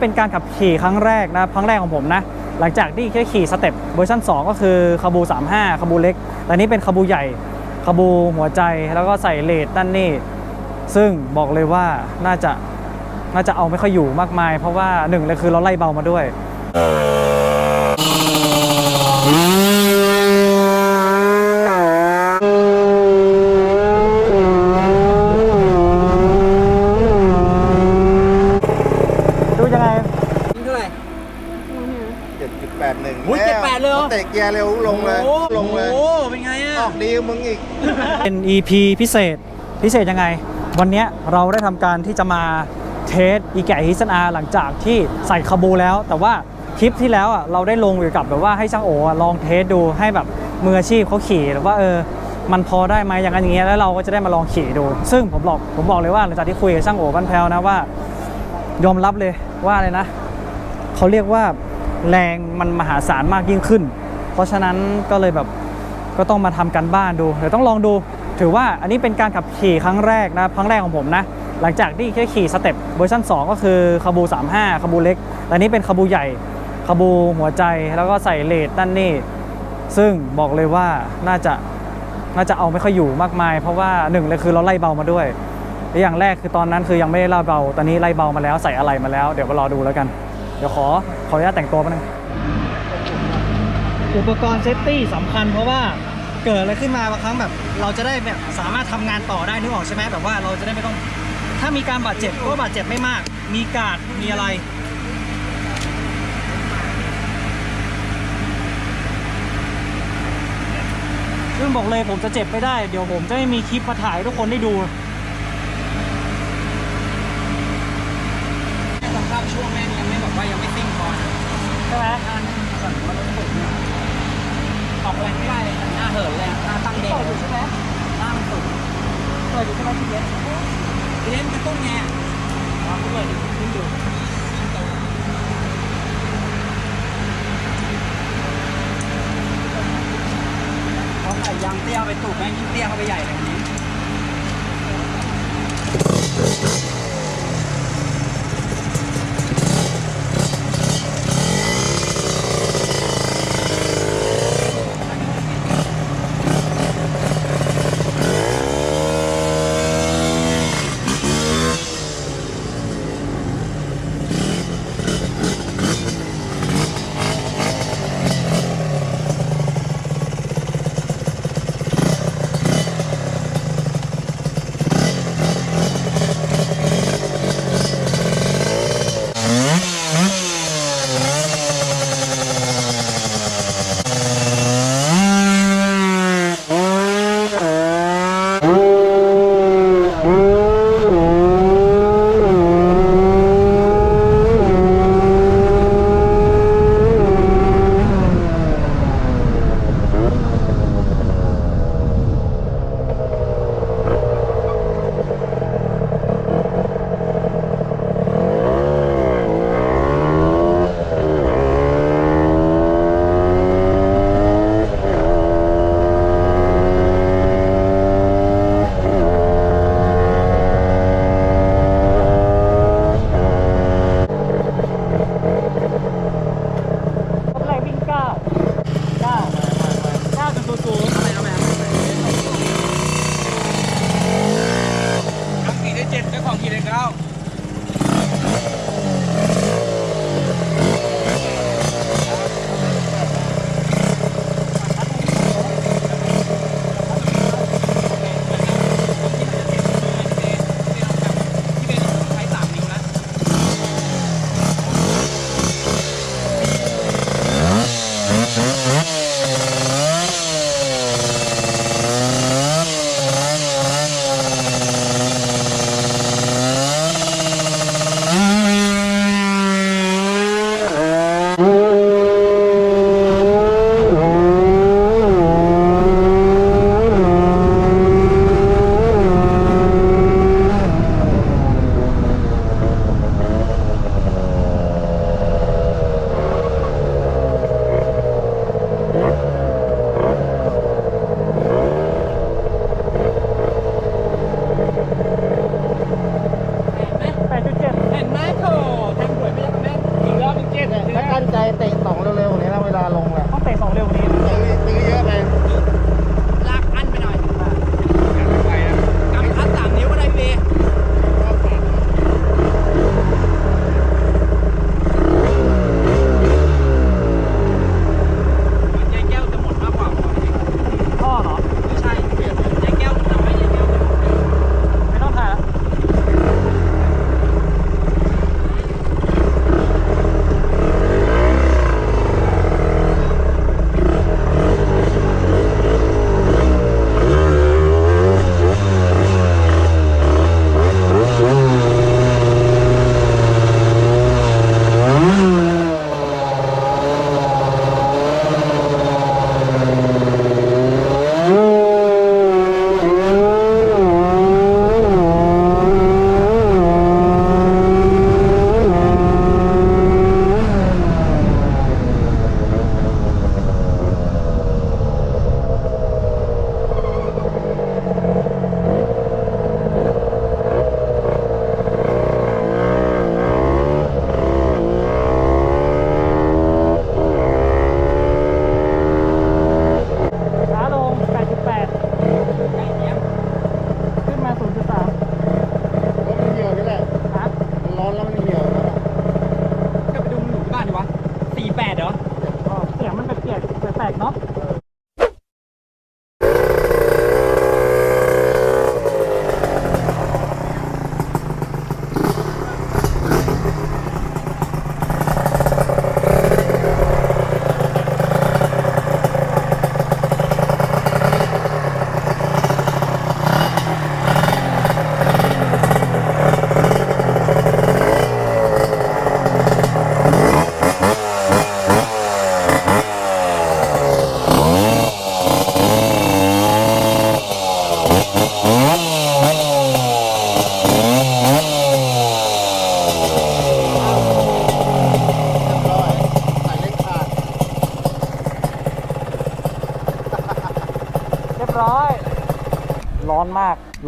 เป็นการขับขี่ครั้งแรกนะครั้งแรกของผมนะ หลังจากที่แค่ขี่สเต็ปเวอร์ชัน2 ก็คือคาบู 35คาบูเล็ก แต่นี้เป็นคาบูใหญ่คาบูหัวใจแล้วก็ใส่เลดด้านนี่ ซึ่งบอกเลยว่าน่าจะน่าจะเอาไม่ค่อยอยู่มากมาย เพราะว่าหนึ่งเลยคือเราไล่เบามาด้วย ดูยังไง นี่เท่าไหร่ เจ็ด จุดแปดหนึ่งอุ๊ย78เลยเหรอ เตะเกียร์เร็วลงเลยโอ้ลงเลย โอ้เป็นไงอะออกดีกว่ามึงอีก เป็น EP พิเศษพิเศษยังไง วันเนี้ยเราได้ทำการที่จะมาเทสอีแกะฮิซันอาหลังจากที่ใส่คาบูแล้ว แต่ว่าคลิปที่แล้วอะเราได้ลงอยู่กับแบบว่าให้ช่างโออะลองเทสดูให้แบบมืออาชีพเขาขี่หรือว่าเออมันพอได้ไหมอย่างนั้นอย่างเงี้ยแล้วเราก็จะได้มาลองขี่ดู ซึ่งผมบอกผมบอกเลยว่าหลังจากที่คุยกับช่างโอบ้านแพลวนะว่า ยอมรับเลยว่าอะไรนะ เขาเรียกว่า แรงมันมหาศาลมากยิ่งขึ้น เพราะฉะนั้นก็เลยแบบก็ต้องมาทำกันบ้านดูเดี๋ยวต้องลองดู ถือว่าอันนี้เป็นการขับขี่ครั้งแรกนะครั้งแรกของผมนะ หลังจากที่แค่ขี่สเต็ปเวอร์ชัน2 ก็คือคาบู 35คาบูเล็กแต่นี้เป็นคาบูใหญ่คาบูหัวใจแล้วก็ใส่เลดด้านนี่ ซึ่งบอกเลยว่าน่าจะน่าจะเอาไม่ค่อยอยู่มากมาย เพราะว่าหนึ่งเลยคือเราไล่เบามาด้วยอย่างแรกคือตอนนั้นคือยังไม่ได้ไล่เบา ตอนนี้ไล่เบามาแล้วใส่อะไรมาแล้ว เดี๋ยวมารอดูแล้วกัน เดี๋ยวขอขออนุญาตแต่งตัวแป๊บนึงอุปกรณ์เซฟตี้สำคัญเพราะว่าเกิดอะไรขึ้นมาบางครั้งแบบ เราจะได้แบบสามารถทำงานต่อได้นึกออกใช่ไหมแบบว่าเราจะได้ไม่ต้อง ถ้ามีการบาดเจ็บก็บาดเจ็บไม่มาก มีการ์ดมีอะไร ซึ่งบอกเลยผมจะเจ็บไม่ได้ เดี๋ยวผมจะไม่มีคลิปมาถ่ายให้ทุกคนได้ดู สภาพช่วงแม่งยังไม่แบบว่ายังไม่ซิ่งพอนะ ใช่ไหมหน้านั่งก่อนว่าต้องฝึกเนี่ยออกแรงไม่ได้เลยหน้าเหินเลยอะหน้าตั้งเด้งเปิดอยู่ใช่ไหมหน้ามันสุดเปิดอยู่ใช่ไหมพี่เล็กทีเล่นกระตุ้นไงลองเปิดดูขึ้นดูเขาใส่ยางเตี้ยไปตูดแม่งยิ่งเตี้ยเข้าไปใหญ่เลยอัน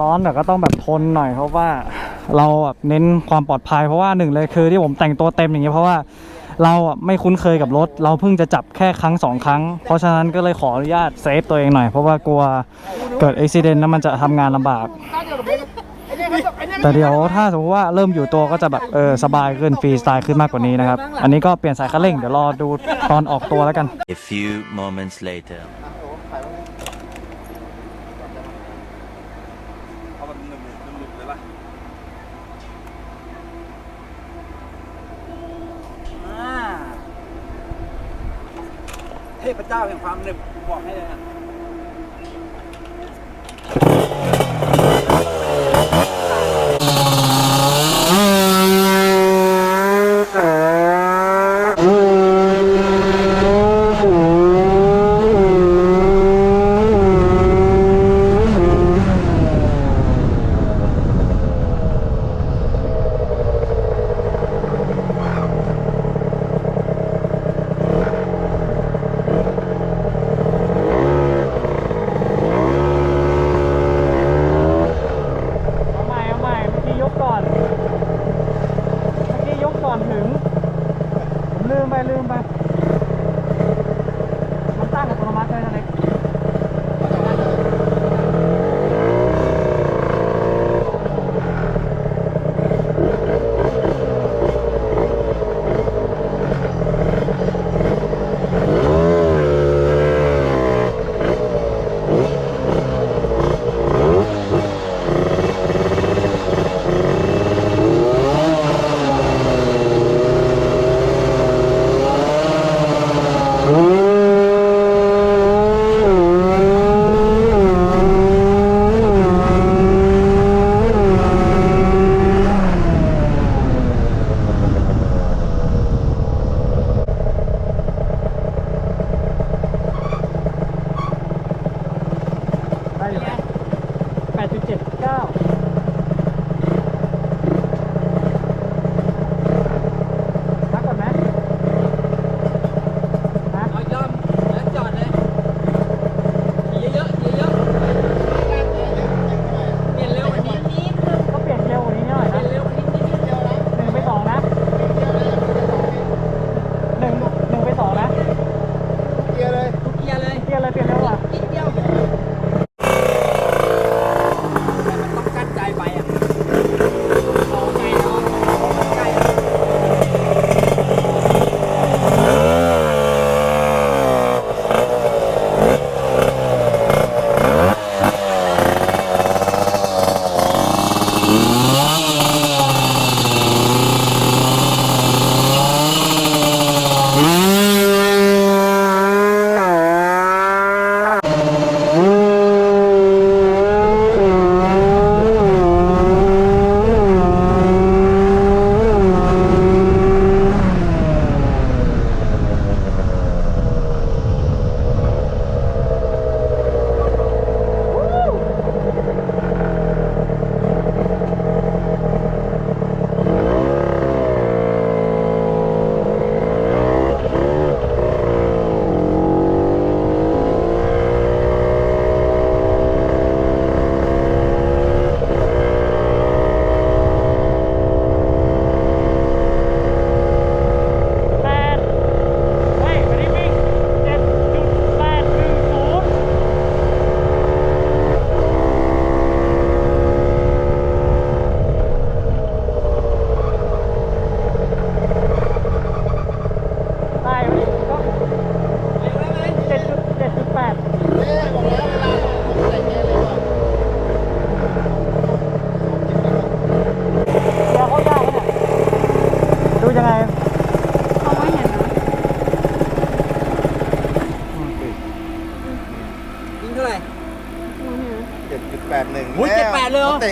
ร้อนแต่ก็ต้องแบบทนหน่อยเพราะว่าเราแบบเน้นความปลอดภัยเพราะว่าหนึ่งเลยคือที่ผมแต่งตัวเต็มอย่างนี้ยเพราะว่าเราอะไม่คุ้นเคยกับรถ เราเพิ่งจะจับแค่ครั้งสองครั้ง เพราะฉะนั้นก็เลยขออนุญาตเซฟตัวเองหน่อย เพราะว่ากลัวเกิดอุบิเหตุแล้วมันจะทำงานลำบาก แต่เดี๋ยวถ้าสมมติว่าเริ่มอยู่ตัวก็จะแบบเออสบายขึ้นฟรีสไตล์ขึ้นมากกว่านี้นะครับ อันนี้ก็เปลี่ยนสายคันเร่งเดี๋ยวรอดูตอนออกตัวแล้วกัน A few moments later. เอาแบบหนึบๆหนึบๆเลยป่ะ เท พเจ้าแห่งความหนึบบอกให้เลยนะ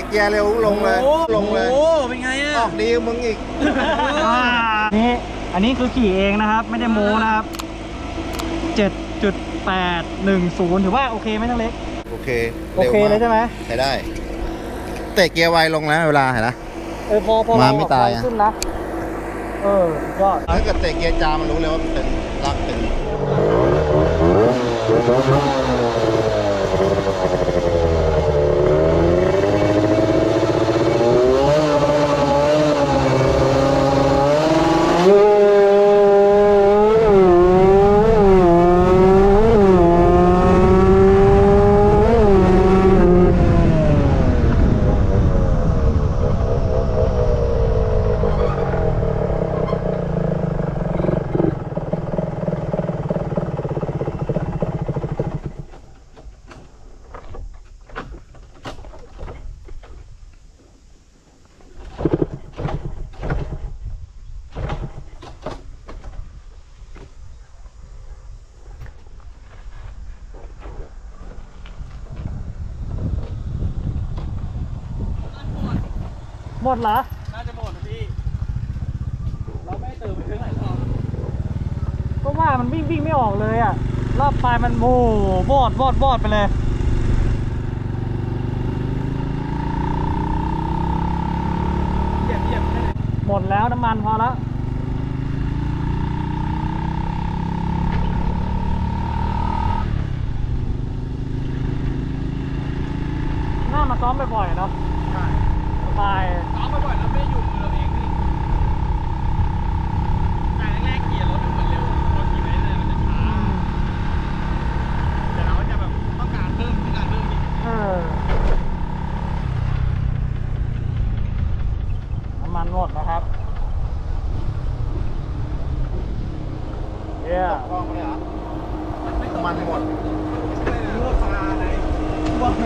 ะเกียร์เร็วลงเลย ลงเลย โอ้โหเป็นไงอะออกดีมึงอีก นี่อันนี้คือขี่เองนะครับ ไม่ได้โม้นะครับเจ็ดจุดแปดหนึ่งศูนย์ถือว่าโอเคไหมทั้งเล็ก โอเคโอเคเลยใช่ไหมใช้ได้ เตะเกียร์ไวลงนะเวลาเห็นนะ เออพอพอมาไม่ตายอะ ขึ้นนะ เออสุดยอด ถ้าเกิดเตะเกียร์จามมันรู้เลยว่ามันเป็นรักเป็น หมดเหรอ น่าจะหมดนะพี่ เราไม่ได้เติมไปเท่าไหร่หรอกก็ว่ามันวิ่งวิ่งไม่ออกเลยอะ รอบปลายมันโอ้โหบอดบอดบอดไปเลย เหยียบเหยียบแค่หมดแล้วน้ำมันพอแล้ว น่ามาซ้อมบ่อยๆเนาะ ใช่ สบาย ซ้อมบ่อยๆแล้วไม่ได้อยู่มือเราเองนี่แต่แรกๆเกียร์รถมันเหมือนเร็วพอขี่ไปเรื่อยๆมันจะช้าแต่เราก็จะแบบต้องการเพิ่มต้องการเพิ่มอีก เออ น้ำมันหมดนะครับเย้ กล้องเลยเหรอมันหมด รั่วปลาอะไรรั่วไหม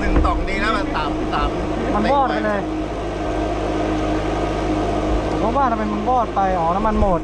หนึ่งต่องดีนะมันสามสาม มันบอดไปเลย เพราะว่าทำไมมันบอดไป อ๋อ น้ำ มันหมด